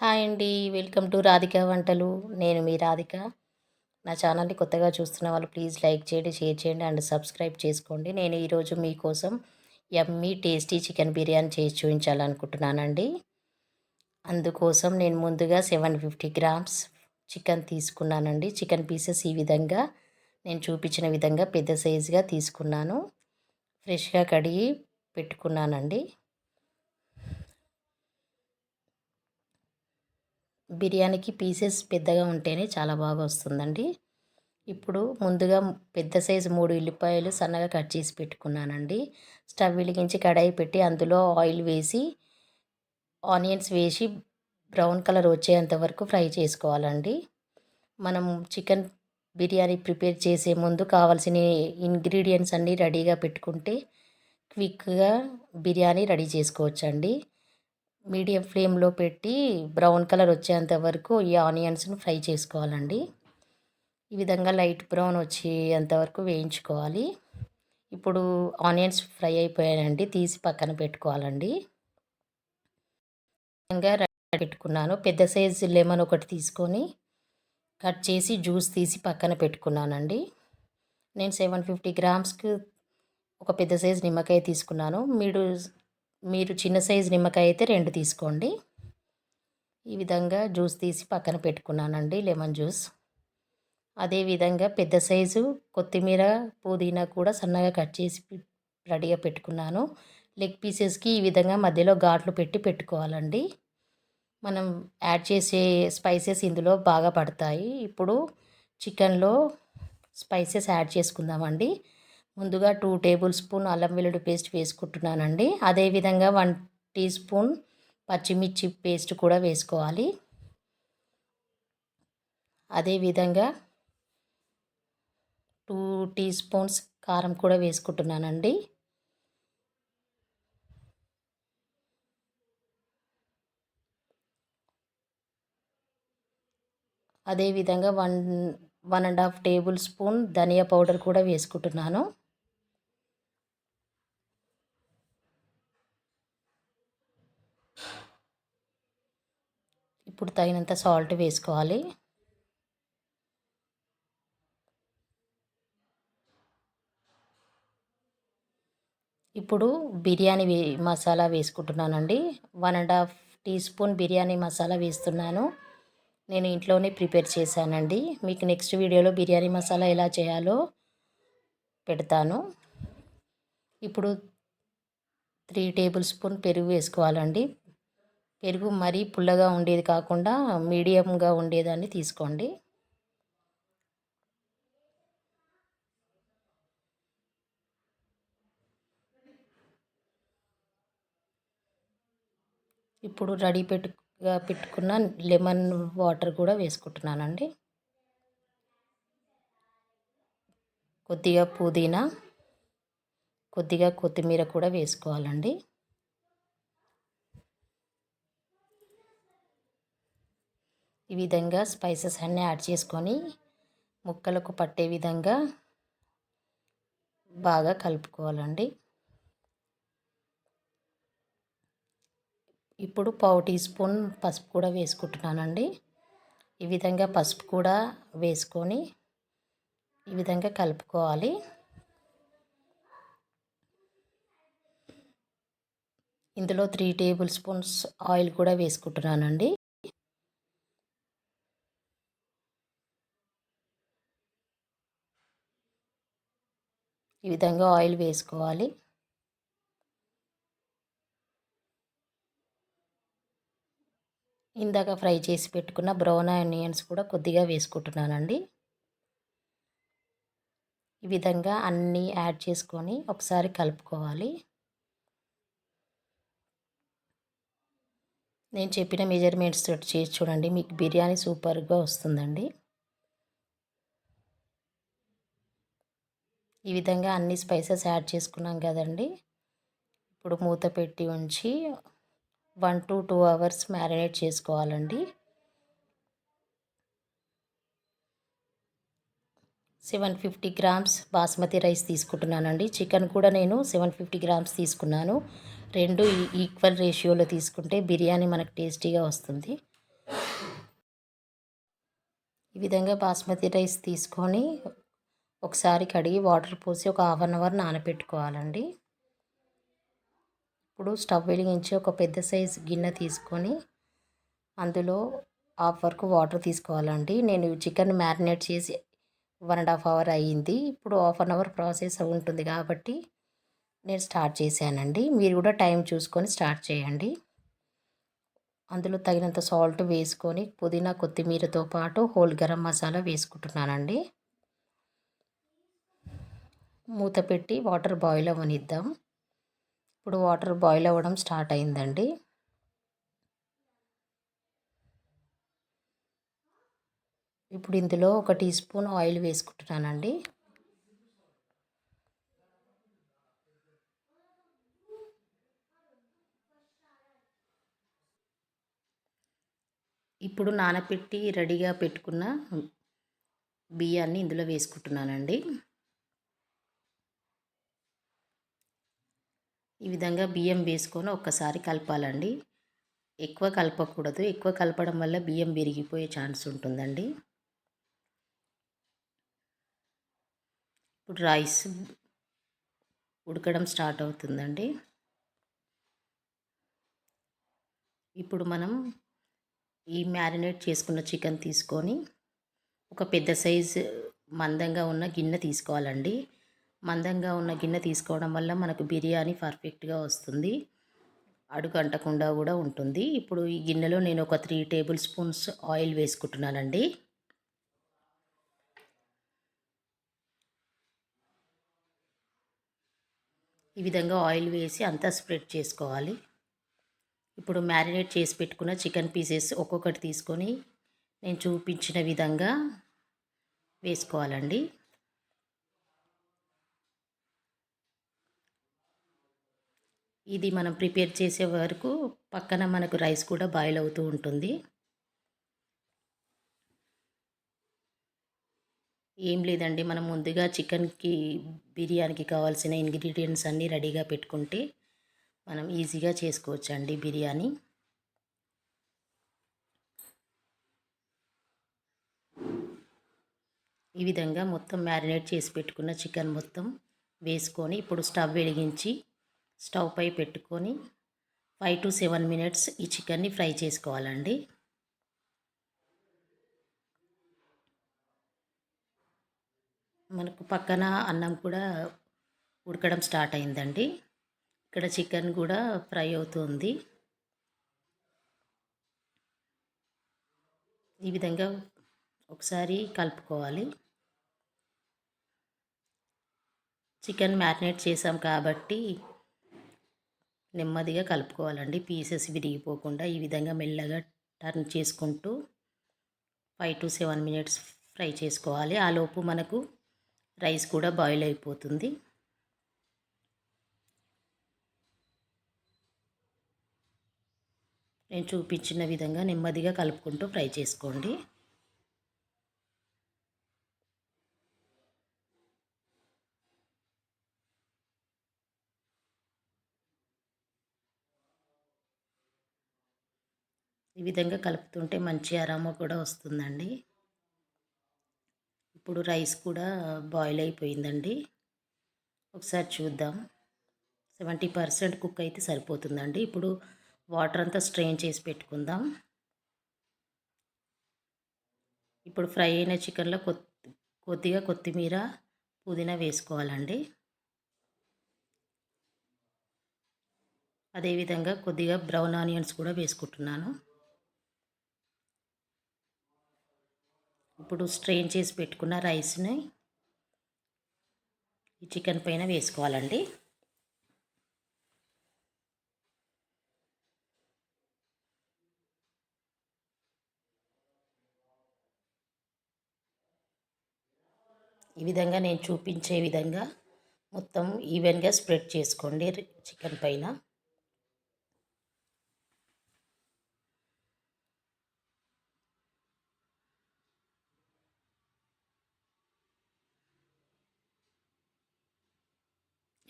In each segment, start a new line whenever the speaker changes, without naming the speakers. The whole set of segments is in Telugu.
హాయ్ అండి వెల్కమ్ టు రాధిక వంటలు. నేను మీ రాధిక. నా ఛానల్ని కొత్తగా చూస్తున్న వాళ్ళు ప్లీజ్ లైక్ చేయండి షేర్ చేయండి అండ్ సబ్స్క్రైబ్ చేసుకోండి. నేను ఈరోజు మీకోసం యమ్మీ టేస్టీ చికెన్ బిర్యానీ చేసి చూపించాలనుకుంటున్నానండి. అందుకోసం నేను ముందుగా సెవెన్ ఫిఫ్టీ గ్రామ్స్ చికెన్ తీసుకున్నానండి. చికెన్ పీసెస్ ఈ విధంగా నేను చూపించిన విధంగా పెద్ద సైజుగా తీసుకున్నాను. ఫ్రెష్గా కడిగి పెట్టుకున్నానండి. బిర్యానీకి పీసెస్ పెద్దగా ఉంటేనే చాలా బాగా వస్తుందండి. ఇప్పుడు ముందుగా పెద్ద సైజు మూడు ఉల్లిపాయలు సన్నగా కట్ చేసి పెట్టుకున్నానండి. స్టవ్ వెలిగించి కడాయి పెట్టి అందులో ఆయిల్ వేసి ఆనియన్స్ వేసి బ్రౌన్ కలర్ వచ్చేంత వరకు ఫ్రై చేసుకోవాలండి. మనం చికెన్ బిర్యానీ ప్రిపేర్ చేసే ముందు కావాల్సిన ఇంగ్రీడియంట్స్ అన్నీ రెడీగా పెట్టుకుంటే క్విక్గా బిర్యానీ రెడీ చేసుకోవచ్చండి. మీడియం ఫ్లేమ్లో పెట్టి బ్రౌన్ కలర్ వచ్చేంత వరకు ఈ ఆనియన్స్ని ఫ్రై చేసుకోవాలండి. ఈ విధంగా లైట్ బ్రౌన్ వచ్చేంత వరకు వేయించుకోవాలి. ఇప్పుడు ఆనియన్స్ ఫ్రై అయిపోయాయండి తీసి పక్కన పెట్టుకోవాలండి. విధంగా పెట్టుకున్నాను. పెద్ద సైజు లెమన్ ఒకటి తీసుకొని కట్ చేసి జ్యూస్ తీసి పక్కన పెట్టుకున్నానండి. నేను సెవెన్ ఫిఫ్టీ గ్రామ్స్కి ఒక పెద్ద సైజు నిమ్మకాయ తీసుకున్నాను. మీరు మీరు చిన్న సైజు నిమ్మకాయ అయితే రెండు తీసుకోండి. ఈ విధంగా జ్యూస్ తీసి పక్కన పెట్టుకున్నానండి లెమన్ జ్యూస్. అదేవిధంగా పెద్ద సైజు కొత్తిమీర పుదీనా కూడా సన్నగా కట్ చేసి రెడీగా పెట్టుకున్నాను. లెగ్ పీసెస్కి ఈ విధంగా మధ్యలో ఘాట్లు పెట్టి పెట్టుకోవాలండి. మనం యాడ్ చేసే స్పైసెస్ ఇందులో బాగా పడతాయి. ఇప్పుడు చికెన్లో స్పైసెస్ యాడ్ చేసుకుందామండి. ముందుగా టూ టేబుల్ స్పూన్ అల్లం వెల్లుల్లి పేస్ట్ వేసుకుంటున్నానండి. అదేవిధంగా వన్ టీ స్పూన్ పచ్చిమిర్చి పేస్ట్ కూడా వేసుకోవాలి. అదేవిధంగా టూ టీ స్పూన్స్ కారం కూడా వేసుకుంటున్నానండి. అదేవిధంగా one one and half tablespoon dhaniya powder కూడా వేసుకుంటున్నాను. ఇప్పుడు తగినంత సాల్ట్ వేసుకోవాలి. ఇప్పుడు బిర్యానీ వే మసాలా వేసుకుంటున్నానండి. One and half teaspoon biryani masala వేస్తున్నాను. నేను ఇంట్లోనే ప్రిపేర్ చేశానండి. మీకు నెక్స్ట్ వీడియోలో బిర్యానీ మసాలా ఎలా చేయాలో పెడతాను. ఇప్పుడు త్రీ టేబుల్ స్పూన్ పెరుగు వేసుకోవాలండి. పెరుగు మరీ పుల్లగా ఉండేది కాకుండా మీడియంగా ఉండేదాన్ని తీసుకోండి. ఇప్పుడు రెడీ పెట్టుగా పెట్టుకున్న లెమన్ వాటర్ కూడా వేసుకుంటున్నానండి. కొద్దిగా పుదీనా కొద్దిగా కొత్తిమీర కూడా వేసుకోవాలండి. ఈ విధంగా స్పైసెస్ అన్నీ యాడ్ చేసుకొని ముక్కలకు పట్టే విధంగా బాగా కలుపుకోవాలండి. ఇప్పుడు పావు టీ స్పూన్ పసుపు కూడా వేసుకుంటున్నానండి. ఈ విధంగా పసుపు కూడా వేసుకొని ఈ విధంగా కలుపుకోవాలి. ఇందులో త్రీ టేబుల్ స్పూన్స్ ఆయిల్ కూడా వేసుకుంటున్నానండి. ఈ విధంగా ఆయిల్ వేసుకోవాలి. ఇందాక ఫ్రై చేసి పెట్టుకున్న బ్రౌన్ ఆనియన్స్ కూడా కొద్దిగా వేసుకుంటున్నానండి. ఈ విధంగా అన్నీ యాడ్ చేసుకొని ఒకసారి కలుపుకోవాలి. నేను చెప్పిన మెజర్మెంట్స్ చేసి చూడండి మీకు బిర్యానీ సూపర్గా వస్తుందండి. ఈ విధంగా అన్ని స్పైసెస్ యాడ్ చేసుకున్నాం కదండి. ఇప్పుడు మూత పెట్టి ఉంచి one to two hours marinate చేసుకోవాలండి. Seven fifty grams basmati rice తీసుకుంటున్నానండి. చికెన్ కూడా నేను సెవెన్ ఫిఫ్టీ గ్రామ్స్ తీసుకున్నాను. రెండు ఈక్వల్ రేషియోలో తీసుకుంటే బిర్యానీ మనకు టేస్టీగా వస్తుంది. ఈ విధంగా బాస్మతి రైస్ తీసుకొని ఒకసారి కడిగి వాటర్ పోసి ఒక హాఫ్ అన్ అవర్ నానబెట్టుకోవాలండి ఇప్పుడు స్టవ్ వెలిగించి ఒక పెద్ద సైజ్ గిన్నె తీసుకొని అందులో హాఫ్ వరకు వాటర్ తీసుకోవాలండి. నేను చికెన్ మ్యారినేట్ చేసి వన్ అండ్ హాఫ్ అవర్ అయ్యింది. ఇప్పుడు హాఫ్ అన్ అవర్ ప్రాసెస్ ఉంటుంది కాబట్టి నేను స్టార్ట్ చేశానండి. మీరు కూడా టైం చూసుకొని స్టార్ట్ చేయండి. అందులో తగినంత సాల్ట్ వేసుకొని పుదీనా కొత్తిమీరతో పాటు హోల్ గరం మసాలా వేసుకుంటున్నానండి. మూత పెట్టి వాటర్ బాయిల్ అవ్వనిద్దాం. ఇప్పుడు వాటర్ బాయిల్ అవ్వడం స్టార్ట్ అయిందండి. ఇప్పుడు ఇందులో ఒక టీ స్పూన్ ఆయిల్ వేసుకుంటున్నానండి. ఇప్పుడు నానపెట్టి రెడీగా పెట్టుకున్న బియ్యాన్ని ఇందులో వేసుకుంటున్నానండి. ఈ విధంగా బియ్యం వేసుకొని ఒక్కసారి కలపాలండి. ఎక్కువ కలపకూడదు. ఎక్కువ కలపడం వల్ల బియ్యం విరిగిపోయే ఛాన్స్ ఉంటుందండి. ఇప్పుడు రైస్ ఉడకడం స్టార్ట్ అవుతుందండి. ఇప్పుడు మనం ఈ మ్యారినేట్ చేసుకున్న చికెన్ తీసుకొని ఒక పెద్ద సైజు మందంగా ఉన్న గిన్నె తీసుకోవాలండి. మందంగా ఉన్న గిన్నె తీసుకోవడం వల్ల మనకు బిర్యానీ పర్ఫెక్ట్గా వస్తుంది. అడుగు అంటకుండా కూడా ఉంటుంది. ఇప్పుడు ఈ గిన్నెలో నేను ఒక త్రీ టేబుల్ స్పూన్స్ ఆయిల్ వేసుకుంటున్నానండి. ఈ విధంగా ఆయిల్ వేసి అంతా స్ప్రెడ్ చేసుకోవాలి. ఇప్పుడు మ్యారినేట్ చేసి పెట్టుకున్న చికెన్ పీసెస్ ఒక్కొక్కటి తీసుకొని నేను చూపించిన విధంగా వేసుకోవాలండి. ఇది మనం ప్రిపేర్ చేసే వరకు పక్కన మనకు రైస్ కూడా బాయిల్ అవుతూ ఉంటుంది. ఏం లేదండి మనం ముందుగా చికెన్కి బిర్యానీకి కావాల్సిన ఇంగ్రీడియంట్స్ అన్నీ రెడీగా పెట్టుకుంటే మనం ఈజీగా చేసుకోవచ్చు అండి బిర్యానీ. ఈ విధంగా మొత్తం మ్యారినేట్ చేసి పెట్టుకున్న చికెన్ మొత్తం వేసుకొని ఇప్పుడు స్టవ్ వెలిగించి స్టవ్ పై పెట్టుకొని ఫైవ్ టు సెవెన్ మినిట్స్ ఈ చికెన్ని ఫ్రై చేసుకోవాలండి. మనకు పక్కన అన్నం కూడా ఉడకడం స్టార్ట్ అయిందండి. ఇక్కడ చికెన్ కూడా ఫ్రై అవుతుంది. ఈ విధంగా ఒకసారి కలుపుకోవాలి. చికెన్ మ్యారినేట్ చేసాం కాబట్టి నెమ్మదిగా కలుపుకోవాలండి. పీసెస్ విరిగిపోకుండా ఈ విధంగా మెల్లగా టర్న్ చేసుకుంటూ five to seven minutes fry చేసుకోవాలి. ఆ లోపు మనకు రైస్ కూడా బాయిల్ అయిపోతుంది. నేను చూపించిన విధంగా నెమ్మదిగా కలుపుకుంటూ ఫ్రై చేసుకోండి. విధంగా కలుపుతుంటే మంచి అరామా కూడా వస్తుందండి. ఇప్పుడు రైస్ కూడా బాయిల్ అయిపోయిందండి. ఒకసారి చూద్దాం. సెవెంటీ పర్సెంట్ కుక్ అయితే సరిపోతుందండి. ఇప్పుడు వాటర్ అంతా స్ట్రెయిన్ చేసి పెట్టుకుందాం. ఇప్పుడు ఫ్రై అయిన చికెన్లో కొద్దిగా కొత్తిమీర పుదీనా వేసుకోవాలండి. అదేవిధంగా కొద్దిగా బ్రౌన్ ఆనియన్స్ కూడా వేసుకుంటున్నాను. ఇప్పుడు స్ట్రెయిన్ చేసి పెట్టుకున్న రైస్ని ఈ చికెన్ పైన వేసుకోవాలండి. ఈ విధంగా నేను చూపించే విధంగా మొత్తం ఈవెన్గా స్ప్రెడ్ చేసుకోండి చికెన్ పైన.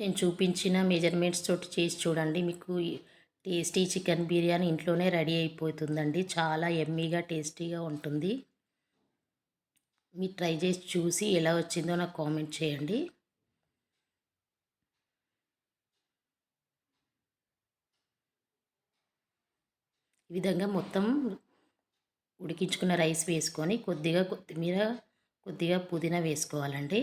నేను చూపించిన మెజర్మెంట్స్ తోటి చేసి చూడండి. మీకు టేస్టీ చికెన్ బిర్యానీ ఇంట్లోనే రెడీ అయిపోతుందండి. చాలా ఎమ్మీగా టేస్టీగా ఉంటుంది. మీరు ట్రై చేసి చూసి ఎలా వచ్చిందో నాకు కామెంట్ చేయండి. ఈ విధంగా మొత్తం ఉడికించుకున్న రైస్ వేసుకొని కొద్దిగా కొత్తిమీర కొద్దిగా పుదీనా వేసుకోవాలండి.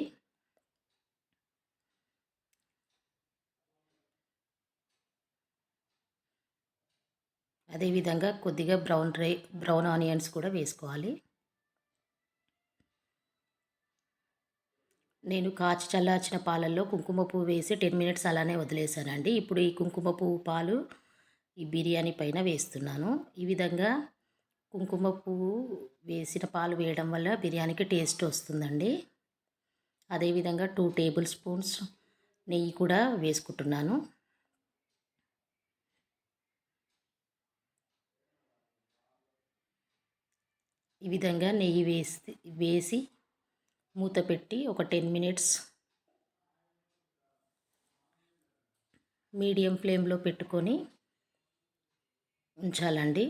అదేవిధంగా కొద్దిగా బ్రౌన్ రై బ్రౌన్ ఆనియన్స్ కూడా వేసుకోవాలి. నేను కాచి చల్లార్చిన పాలల్లో కుంకుమ పువ్వు వేసి టెన్ మినిట్స్ అలానే వదిలేసానండి ఇప్పుడు ఈ కుంకుమ పువ్వు పాలు ఈ బిర్యానీ పైన వేస్తున్నాను. ఈ విధంగా కుంకుమ పువ్వు వేసిన పాలు వేయడం వల్ల బిర్యానీకి టేస్ట్ వస్తుందండి. అదేవిధంగా టూ టేబుల్ స్పూన్స్ నెయ్యి కూడా వేసుకుంటున్నాను. ఈ విధంగా నెయ్యి వేసి వేసి మూత పెట్టి ఒక టెన్ మినిట్స్ మీడియం ఫ్లేమ్లో పెట్టుకొని ఉంచాలండి.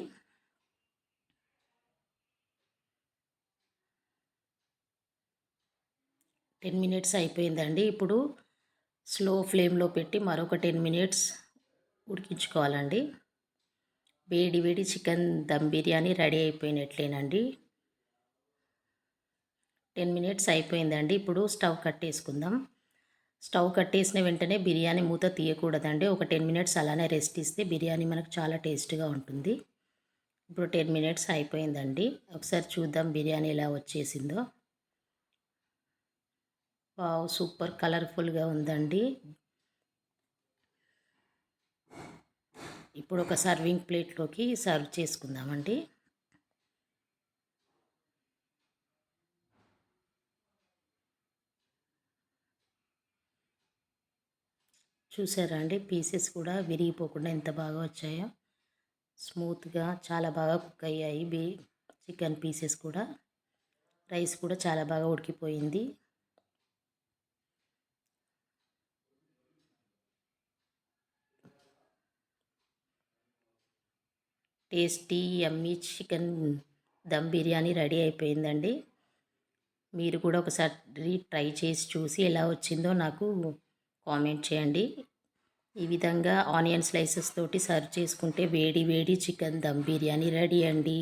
టెన్ మినిట్స్ అయిపోయిందండి. ఇప్పుడు స్లో ఫ్లేమ్లో పెట్టి మరొక టెన్ మినిట్స్ ఉడికించుకోవాలండి. వేడి వేడి చికెన్ దమ్ బిర్యానీ రెడీ అయిపోయినట్లేనండి. టెన్ మినిట్స్ అయిపోయిందండి. ఇప్పుడు స్టవ్ కట్టేసుకుందాం స్టవ్ కట్టేసిన వెంటనే బిర్యానీ మూత తీయకూడదండి. ఒక టెన్ మినిట్స్ అలానే రెస్ట్ ఇస్తే బిర్యానీ మనకు చాలా టేస్ట్గా ఉంటుంది. ఇప్పుడు టెన్ మినిట్స్ అయిపోయిందండి. ఒకసారి చూద్దాం బిర్యానీ ఎలా వచ్చేసిందో. వావ్! సూపర్ కలర్ఫుల్గా ఉందండి. ఇప్పుడు ఒక సర్వింగ్ ప్లేట్లోకి సర్వ్ చేసుకుందామండి. చూసారా అండి? పీసెస్ కూడా విరిగిపోకుండా ఎంత బాగా వచ్చాయో. స్మూత్గా చాలా బాగా కుక్ అయ్యాయి. బీ చికెన్ పీసెస్ కూడా. రైస్ కూడా చాలా బాగా ఉడికిపోయింది. Tasty yummy chicken dum biryani ready అయిపోయిందండి. మీరు కూడా ఒకసారి ట్రై చేసి చూసి ఎలా వచ్చిందో నాకు కామెంట్ చేయండి. ఈ విధంగా ఆనియన్ స్లైసెస్ తోటి సర్వ్ చేసుకుంటే వేడి వేడి చికెన్ దమ్ బిర్యానీ రెడీ అండి.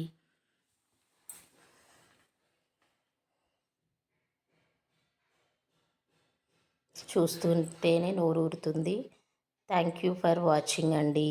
చూస్తుంటేనే నోరు ఊరుతుంది థ్యాంక్ యూ ఫర్ వాచింగ్ అండి.